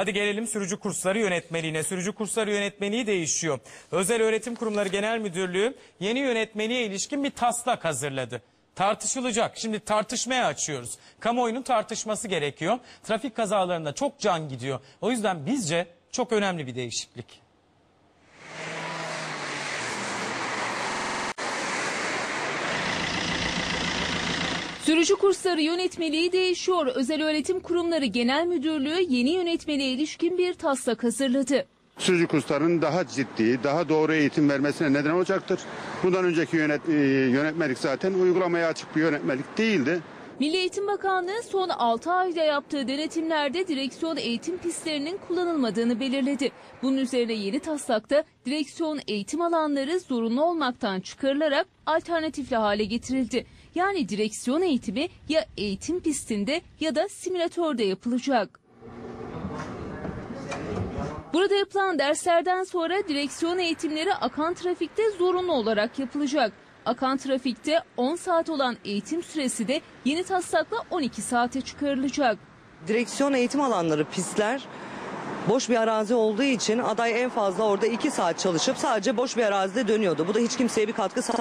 Hadi gelelim sürücü kursları yönetmeliğine. Sürücü kursları yönetmeliği değişiyor. Özel Öğretim Kurumları Genel Müdürlüğü yeni yönetmeliğe ilişkin bir taslak hazırladı. Tartışılacak. Şimdi tartışmaya açıyoruz. Kamuoyunun tartışması gerekiyor. Trafik kazalarında çok can gidiyor. O yüzden bizce çok önemli bir değişiklik. Sürücü kursları yönetmeliği değişiyor. Özel Öğretim Kurumları Genel Müdürlüğü yeni yönetmeliğe ilişkin bir taslak hazırladı. sürücü kurslarının daha ciddi, daha doğru eğitim vermesine neden olacaktır. Bundan önceki yönet, e, yönetmelik zaten uygulamaya açık bir yönetmelik değildi. Milli Eğitim Bakanlığı son 6 ayda yaptığı denetimlerde direksiyon eğitim pistlerinin kullanılmadığını belirledi. Bunun üzerine yeni taslakta direksiyon eğitim alanları zorunlu olmaktan çıkarılarak alternatifli hale getirildi. Yani direksiyon eğitimi ya eğitim pistinde ya da simülatörde yapılacak. Burada yapılan derslerden sonra direksiyon eğitimleri akan trafikte zorunlu olarak yapılacak. Akan trafikte 10 saat olan eğitim süresi de yeni taslakla 12 saate çıkarılacak. direksiyon eğitim alanları pistler boş bir arazi olduğu için aday en fazla orada 2 saat çalışıp sadece boş bir arazide dönüyordu. Bu da hiç kimseye bir katkı sağ